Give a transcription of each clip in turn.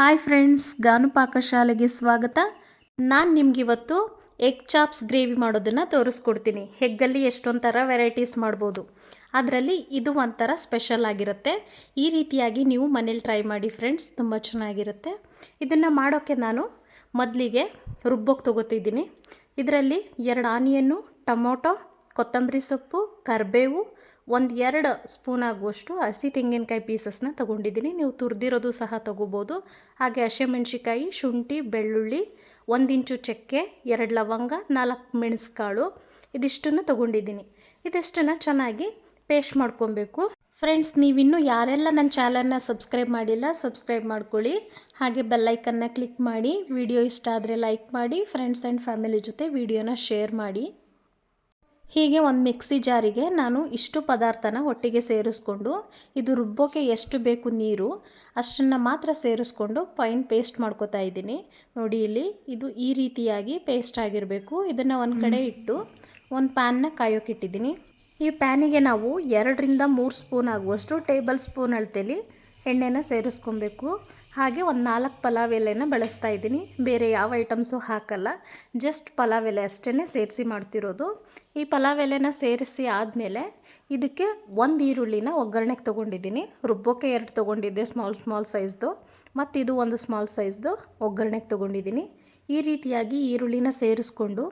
Hi friends ಗಾನು ಪಾಕಶಾಲೆಗೆ ಸ್ವಾಗತ. ನಾನು ನಿಮಗಿವತ್ತು egg chops gravy ಮಾಡೋದನ್ನು ತೋರಿಸ್ಕೊಡ್ತೀನಿ. ಹೆಗ್ಗಲ್ಲಿ ಎಷ್ಟೊಂದು ಥರ ವೆರೈಟೀಸ್ ಮಾಡ್ಬೋದು. ಅದರಲ್ಲಿ ಇದು ಒಂಥರ ಸ್ಪೆಷಲ್ ಆಗಿರುತ್ತೆ. ಈ ರೀತಿಯಾಗಿ ನೀವು ಮನೇಲಿ ಟ್ರೈ ಮಾಡಿ ಫ್ರೆಂಡ್ಸ್ ತುಂಬ ಚೆನ್ನಾಗಿರುತ್ತೆ. ಇದನ್ನು ಮಾಡೋಕ್ಕೆ ನಾನು ಮೊದಲಿಗೆ ರುಬ್ಬೋಕ್ಕೆ ತೊಗೋತಿದ್ದೀನಿ. ಇದರಲ್ಲಿ ಎರಡು ಆನಿಯನ್ನು, ಟೊಮೊಟೊ, ಕೊತ್ತಂಬರಿ ಸೊಪ್ಪು, ಕರಿಬೇವು ಒಂದು ಎರಡು ಸ್ಪೂನ್ ಆಗುವಷ್ಟು ಹಸಿ ತೆಂಗಿನಕಾಯಿ ಪೀಸಸ್ನ ತೊಗೊಂಡಿದ್ದೀನಿ. ನೀವು ತುರಿದಿರೋದು ಸಹ ತೊಗೋಬೋದು. ಹಾಗೆ ಹಸಿಮೆಣ್ಸಿಕಾಯಿ ಶುಂಠಿ, ಬೆಳ್ಳುಳ್ಳಿ, ಒಂದು ಇಂಚು ಚಕ್ಕೆ, ಎರಡು ಲವಂಗ, ನಾಲ್ಕು ಮೆಣಸುಕಾಳು ಇದಿಷ್ಟನ್ನು ತೊಗೊಂಡಿದ್ದೀನಿ. ಇದಿಷ್ಟನ್ನು ಚೆನ್ನಾಗಿ ಪೇಸ್ಟ್ ಮಾಡ್ಕೊಬೇಕು. ಫ್ರೆಂಡ್ಸ್ ನೀವಿನ್ನೂ ಯಾರೆಲ್ಲ ನನ್ನ ಚಾನಲ್ನ ಸಬ್ಸ್ಕ್ರೈಬ್ ಮಾಡಿಲ್ಲ ಸಬ್ಸ್ಕ್ರೈಬ್ ಮಾಡ್ಕೊಳ್ಳಿ. ಹಾಗೆ ಬೆಲ್ಲೈಕನ್ನ ಕ್ಲಿಕ್ ಮಾಡಿ. ವಿಡಿಯೋ ಇಷ್ಟ ಆದರೆ ಲೈಕ್ ಮಾಡಿ. ಫ್ರೆಂಡ್ಸ್ ಆ್ಯಂಡ್ ಫ್ಯಾಮಿಲಿ ಜೊತೆ ವಿಡಿಯೋನ ಶೇರ್ ಮಾಡಿ. ಹೀಗೆ ಒಂದು ಮಿಕ್ಸಿ ಜಾರಿಗೆ ನಾನು ಇಷ್ಟು ಪದಾರ್ಥನ ಒಟ್ಟಿಗೆ ಸೇರಿಸ್ಕೊಂಡು ಇದು ರುಬ್ಬೋಕ್ಕೆ ಎಷ್ಟು ಬೇಕು ನೀರು ಅಷ್ಟನ್ನು ಮಾತ್ರ ಸೇರಿಸ್ಕೊಂಡು ಫೈನ್ ಪೇಸ್ಟ್ ಮಾಡ್ಕೋತಾ ಇದ್ದೀನಿ. ನೋಡಿ ಇಲ್ಲಿ ಇದು ಈ ರೀತಿಯಾಗಿ ಪೇಸ್ಟ್ ಆಗಿರಬೇಕು. ಇದನ್ನು ಒಂದು ಕಡೆ ಇಟ್ಟು ಒಂದು ಪ್ಯಾನ್ನ ಕಾಯೋಕ್ಕಿಟ್ಟಿದ್ದೀನಿ ಈ ಪ್ಯಾನಿಗೆ ನಾವು ಎರಡರಿಂದ ಮೂರು ಸ್ಪೂನ್ ಆಗುವಷ್ಟು ಟೇಬಲ್ ಸ್ಪೂನ್ ಅಳತೆಲಿ ಎಣ್ಣೆನ ಸೇರಿಸ್ಕೊಬೇಕು. ಹಾಗೆ ಒಂದು ನಾಲ್ಕು ಪಲಾವ್ ಎಲೆನ ಬಳಸ್ತಾ ಇದ್ದೀನಿ. ಬೇರೆ ಯಾವ ಐಟಮ್ಸು ಹಾಕಲ್ಲ. ಜಸ್ಟ್ ಪಲಾವ್ ಎಲೆ ಅಷ್ಟೇ ಸೇರಿಸಿ ಮಾಡ್ತಿರೋದು. ಈ ಪಲಾವ್ ಎಲೆನ ಸೇರಿಸಿ ಆದಮೇಲೆ ಇದಕ್ಕೆ ಒಂದು ಈರುಳ್ಳಿನ ಒಗ್ಗರಣೆಗೆ ತೊಗೊಂಡಿದ್ದೀನಿ. ರುಬ್ಬೋಕ್ಕೆ ಎರಡು ತೊಗೊಂಡಿದ್ದೆ ಸ್ಮಾಲ್ ಸ್ಮಾಲ್ ಸೈಜ್ದು. ಮತ್ತು ಇದು ಒಂದು ಸ್ಮಾಲ್ ಸೈಜ್ದು ಒಗ್ಗರಣೆಗೆ ತೊಗೊಂಡಿದ್ದೀನಿ. ಈ ರೀತಿಯಾಗಿ ಈರುಳ್ಳಿನ ಸೇರಿಸ್ಕೊಂಡು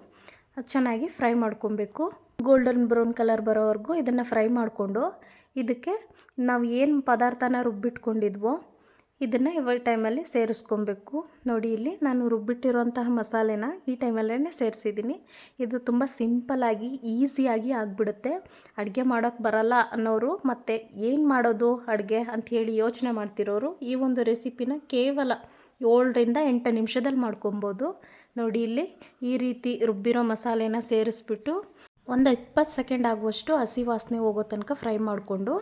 ಚೆನ್ನಾಗಿ ಫ್ರೈ ಮಾಡ್ಕೊಬೇಕು. ಗೋಲ್ಡನ್ ಬ್ರೌನ್ ಕಲರ್ ಬರೋವರೆಗೂ ಇದನ್ನು ಫ್ರೈ ಮಾಡಿಕೊಂಡು ಇದಕ್ಕೆ ನಾವು ಏನು ಪದಾರ್ಥನ ರುಬ್ಬಿಟ್ಕೊಂಡಿದ್ವೋ ಇದನ್ನು ಇವಾಗ ಟೈಮಲ್ಲಿ ಸೇರಿಸ್ಕೊಬೇಕು. ನೋಡಿ ಇಲ್ಲಿ ನಾನು ರುಬ್ಬಿಟ್ಟಿರುವಂತಹ ಮಸಾಲೆನ ಈ ಟೈಮಲ್ಲೇ ಸೇರಿಸಿದ್ದೀನಿ. ಇದು ತುಂಬ ಸಿಂಪಲಾಗಿ ಈಸಿಯಾಗಿ ಆಗಿಬಿಡುತ್ತೆ. ಅಡುಗೆ ಮಾಡೋಕ್ಕೆ ಬರಲ್ಲ ಅನ್ನೋರು ಮತ್ತು ಏನು ಮಾಡೋದು ಅಡುಗೆ ಅಂಥೇಳಿ ಯೋಚನೆ ಮಾಡ್ತಿರೋರು ಈ ಒಂದು ರೆಸಿಪಿನ ಕೇವಲ ಏಳರಿಂದ ಎಂಟು ನಿಮಿಷದಲ್ಲಿ ಮಾಡ್ಕೊಬೋದು. ನೋಡಿ ಇಲ್ಲಿ ಈ ರೀತಿ ರುಬ್ಬಿರೋ ಮಸಾಲೆನ ಸೇರಿಸ್ಬಿಟ್ಟು ಒಂದು ಇಪ್ಪತ್ತು ಸೆಕೆಂಡ್ ಆಗುವಷ್ಟು ಹಸಿ ವಾಸನೆ ಹೋಗೋ ತನಕ ಫ್ರೈ ಮಾಡಿಕೊಂಡು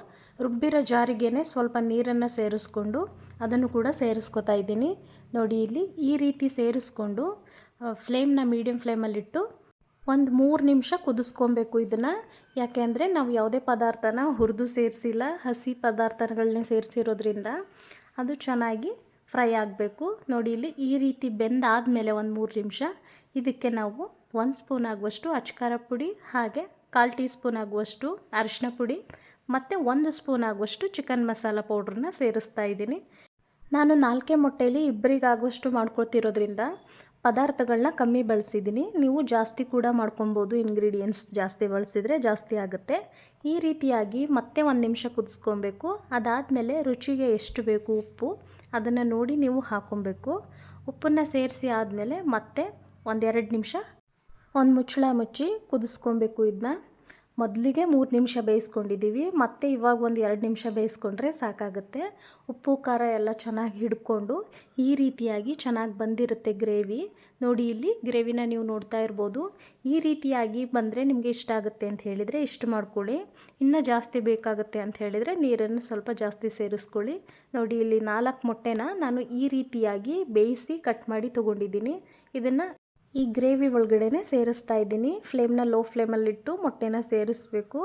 ರುಬ್ಬಿರೋ ಜಾರಿಗೆನೆ ಸ್ವಲ್ಪ ನೀರನ್ನು ಸೇರಿಸ್ಕೊಂಡು ಅದನ್ನು ಕೂಡ ಸೇರಿಸ್ಕೊತಾ ಇದ್ದೀನಿ. ನೋಡಿ, ಇಲ್ಲಿ ಈ ರೀತಿ ಸೇರಿಸ್ಕೊಂಡು ಫ್ಲೇಮ್ನ ಮೀಡಿಯಮ್ ಫ್ಲೇಮಲ್ಲಿಟ್ಟು ಒಂದು ಮೂರು ನಿಮಿಷ ಕುದಿಸ್ಕೊಬೇಕು ಇದನ್ನು. ಯಾಕೆ ಅಂದರೆ ನಾವು ಯಾವುದೇ ಪದಾರ್ಥನ ಹುರಿದು ಸೇರಿಸಿಲ್ಲ, ಹಸಿ ಪದಾರ್ಥಗಳನ್ನೇ ಸೇರಿಸಿರೋದ್ರಿಂದ ಅದು ಚೆನ್ನಾಗಿ ಫ್ರೈ ಆಗಬೇಕು. ನೋಡಿ, ಇಲ್ಲಿ ಈ ರೀತಿ ಬೆಂದಾದಮೇಲೆ ಒಂದು ಮೂರು ನಿಮಿಷ ಇದಕ್ಕೆ ನಾವು ಒಂದು ಸ್ಪೂನ್ ಆಗುವಷ್ಟು ಅಚ್ಕಾರ ಪುಡಿ, ಹಾಗೆ ಕಾಲು ಟೀ ಸ್ಪೂನ್ ಆಗುವಷ್ಟು ಅರಿಶಿನ ಪುಡಿ, ಮತ್ತು ಒಂದು ಸ್ಪೂನ್ ಆಗುವಷ್ಟು ಚಿಕನ್ ಮಸಾಲ ಪೌಡ್ರನ್ನ ಸೇರಿಸ್ತಾ ಇದ್ದೀನಿ. ನಾನು ನಾಲ್ಕೇ ಮೊಟ್ಟೆಯಲ್ಲಿ ಇಬ್ಬರಿಗಾಗುವಷ್ಟು ಮಾಡ್ಕೊಳ್ತಿರೋದ್ರಿಂದ ಪದಾರ್ಥಗಳನ್ನ ಕಮ್ಮಿ ಬಳಸಿದ್ದೀನಿ. ನೀವು ಜಾಸ್ತಿ ಕೂಡ ಮಾಡ್ಕೊಬೋದು ಇಂಗ್ರೀಡಿಯೆಂಟ್ಸ್ ಜಾಸ್ತಿ ಬಳಸಿದರೆ ಜಾಸ್ತಿ ಆಗುತ್ತೆ. ಈ ರೀತಿಯಾಗಿ ಮತ್ತೆ ಒಂದು ನಿಮಿಷ ಕುದಿಸ್ಕೊಬೇಕು ಅದಾದಮೇಲೆ ರುಚಿಗೆ ಎಷ್ಟು ಬೇಕು ಉಪ್ಪು, ಅದನ್ನು ನೋಡಿ ನೀವು ಹಾಕ್ಕೊಬೇಕು ಉಪ್ಪನ್ನು ಸೇರಿಸಿ ಆದಮೇಲೆ ಮತ್ತೆ ಒಂದೆರಡು ನಿಮಿಷ ಒಂದು ಮುಚ್ಚಳ ಮುಚ್ಚಿ ಕುದಿಸ್ಕೊಬೇಕು ಇದನ್ನ ಮೊದಲಿಗೆ ಮೂರು ನಿಮಿಷ ಬೇಯಿಸ್ಕೊಂಡಿದ್ದೀವಿ ಮತ್ತು ಇವಾಗ ಒಂದು ಎರಡು ನಿಮಿಷ ಬೇಯಿಸ್ಕೊಂಡ್ರೆ ಸಾಕಾಗುತ್ತೆ. ಉಪ್ಪು, ಖಾರ ಎಲ್ಲ ಚೆನ್ನಾಗಿ ಹಿಡ್ಕೊಂಡು ಈ ರೀತಿಯಾಗಿ ಚೆನ್ನಾಗಿ ಬಂದಿರುತ್ತೆ ಗ್ರೇವಿ. ನೋಡಿ, ಇಲ್ಲಿ ಗ್ರೇವಿನ ನೀವು ನೋಡ್ತಾ ಇರ್ಬೋದು. ಈ ರೀತಿಯಾಗಿ ಬಂದರೆ ನಿಮಗೆ ಇಷ್ಟ ಆಗುತ್ತೆ ಅಂತ ಹೇಳಿದರೆ ಇಷ್ಟು ಮಾಡ್ಕೊಳ್ಳಿ. ಇನ್ನೂ ಜಾಸ್ತಿ ಬೇಕಾಗುತ್ತೆ ಅಂತ ಹೇಳಿದರೆ ನೀರನ್ನು ಸ್ವಲ್ಪ ಜಾಸ್ತಿ ಸೇರಿಸ್ಕೊಳ್ಳಿ. ನೋಡಿ, ಇಲ್ಲಿ ನಾಲ್ಕು ಮೊಟ್ಟೆನ ನಾನು ಈ ರೀತಿಯಾಗಿ ಬೇಯಿಸಿ ಕಟ್ ಮಾಡಿ ತೊಗೊಂಡಿದ್ದೀನಿ. ಇದನ್ನು ಈ ಗ್ರೇವಿ ಒಳಗಡೆನೆ ಸೇರಿಸ್ತಾ ಇದ್ದೀನಿ. ಫ್ಲೇಮ್ನ ಲೋ ಫ್ಲೇಮಲ್ಲಿಟ್ಟು ಮೊಟ್ಟೆನ ಸೇರಿಸ್ಬೇಕು.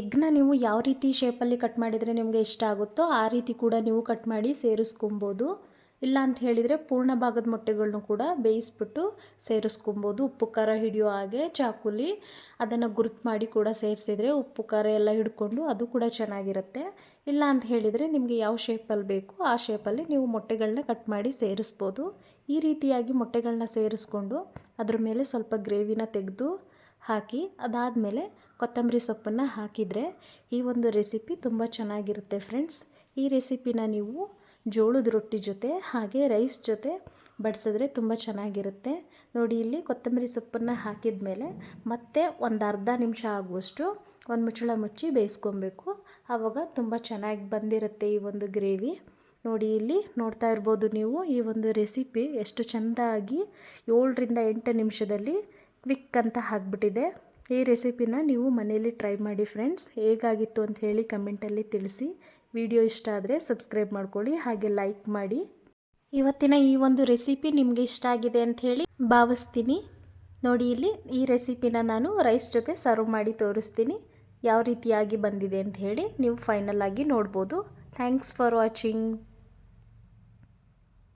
ಎಗ್ನ ನೀವು ಯಾವ ರೀತಿ ಶೇಪಲ್ಲಿ ಕಟ್ ಮಾಡಿದರೆ ನಿಮಗೆ ಇಷ್ಟ ಆಗುತ್ತೋ ಆ ರೀತಿ ಕೂಡ ನೀವು ಕಟ್ ಮಾಡಿ ಸೇರಿಸ್ಕೊಬೋದು. ಇಲ್ಲ ಅಂತ ಹೇಳಿದರೆ ಪೂರ್ಣ ಭಾಗದ ಮೊಟ್ಟೆಗಳನ್ನು ಕೂಡ ಬೇಯಿಸ್ಬಿಟ್ಟು ಸೇರಿಸ್ಕೊಬೋದು. ಉಪ್ಪು, ಖಾರ ಹಿಡಿಯೋ ಹಾಗೆ ಚಾಕುಲಿ ಅದನ್ನು ಗುರುತು ಮಾಡಿ ಕೂಡ ಸೇರಿಸಿದರೆ ಉಪ್ಪು, ಖಾರ ಎಲ್ಲ ಹಿಡ್ಕೊಂಡು ಅದು ಕೂಡ ಚೆನ್ನಾಗಿರುತ್ತೆ. ಇಲ್ಲ ಅಂತ ಹೇಳಿದರೆ ನಿಮಗೆ ಯಾವ ಶೇಪಲ್ಲಿ ಬೇಕು ಆ ಶೇಪಲ್ಲಿ ನೀವು ಮೊಟ್ಟೆಗಳನ್ನ ಕಟ್ ಮಾಡಿ ಸೇರಿಸ್ಬೋದು. ಈ ರೀತಿಯಾಗಿ ಮೊಟ್ಟೆಗಳನ್ನ ಸೇರಿಸ್ಕೊಂಡು ಅದ್ರ ಮೇಲೆ ಸ್ವಲ್ಪ ಗ್ರೇವಿನ ತೆಗೆದು ಹಾಕಿ, ಅದಾದಮೇಲೆ ಕೊತ್ತಂಬರಿ ಸೊಪ್ಪನ್ನು ಹಾಕಿದರೆ ಈ ಒಂದು ರೆಸಿಪಿ ತುಂಬ ಚೆನ್ನಾಗಿರುತ್ತೆ ಫ್ರೆಂಡ್ಸ್ ಈ ರೆಸಿಪಿನ ನೀವು ಜೋಳದ ರೊಟ್ಟಿ ಜೊತೆ ಹಾಗೆ ರೈಸ್ ಜೊತೆ ಬಡಿಸಿದ್ರೆ ತುಂಬ ಚೆನ್ನಾಗಿರುತ್ತೆ. ನೋಡಿ ಇಲ್ಲಿ ಕೊತ್ತಂಬರಿ ಸೊಪ್ಪನ್ನು ಹಾಕಿದ ಮೇಲೆ ಮತ್ತೆ ಒಂದು ಅರ್ಧ ನಿಮಿಷ ಆಗುವಷ್ಟು ಒಂದು ಮುಚ್ಚಳ ಮುಚ್ಚಿ ಬೇಯಿಸ್ಕೊಬೇಕು. ಆವಾಗ ತುಂಬ ಚೆನ್ನಾಗಿ ಬಂದಿರುತ್ತೆ ಈ ಒಂದು ಗ್ರೇವಿ. ನೋಡಿ ಇಲ್ಲಿ ನೋಡ್ತಾ ಇರ್ಬೋದು ನೀವು ಈ ಒಂದು ರೆಸಿಪಿ ಎಷ್ಟು ಚೆಂದಾಗಿ ಏಳರಿಂದ ಎಂಟು ನಿಮಿಷದಲ್ಲಿ ಕ್ವಿಕ್ ಅಂತ ಹಾಕ್ಬಿಟ್ಟಿದೆ ಈ ರೆಸಿಪಿನ ನೀವು ಮನೇಲಿ ಟ್ರೈ ಮಾಡಿ ಫ್ರೆಂಡ್ಸ್. ಹೇಗಾಗಿತ್ತು ಅಂತ ಹೇಳಿ ಕಮೆಂಟಲ್ಲಿ ತಿಳಿಸಿ. ವಿಡಿಯೋ ಇಷ್ಟ ಆದರೆ ಸಬ್ಸ್ಕ್ರೈಬ್ ಮಾಡ್ಕೊಳ್ಳಿ, ಹಾಗೆ ಲೈಕ್ ಮಾಡಿ. ಇವತ್ತಿನ ಈ ಒಂದು ರೆಸಿಪಿ ನಿಮಗೆ ಇಷ್ಟ ಆಗಿದೆ ಅಂತ ಹೇಳಿ ಭಾವಿಸ್ತೀನಿ. ನೋಡಿ ಇಲ್ಲಿ ಈ ರೆಸಿಪಿನ ನಾನು ರೈಸ್ ಜೊತೆ ಸರ್ವ್ ಮಾಡಿ ತೋರಿಸ್ತೀನಿ. ಯಾವ ರೀತಿಯಾಗಿ ಬಂದಿದೆ ಅಂತ ಹೇಳಿ ನೀವು ಫೈನಲ್ ಆಗಿ ನೋಡ್ಬೋದು. Thanks for watching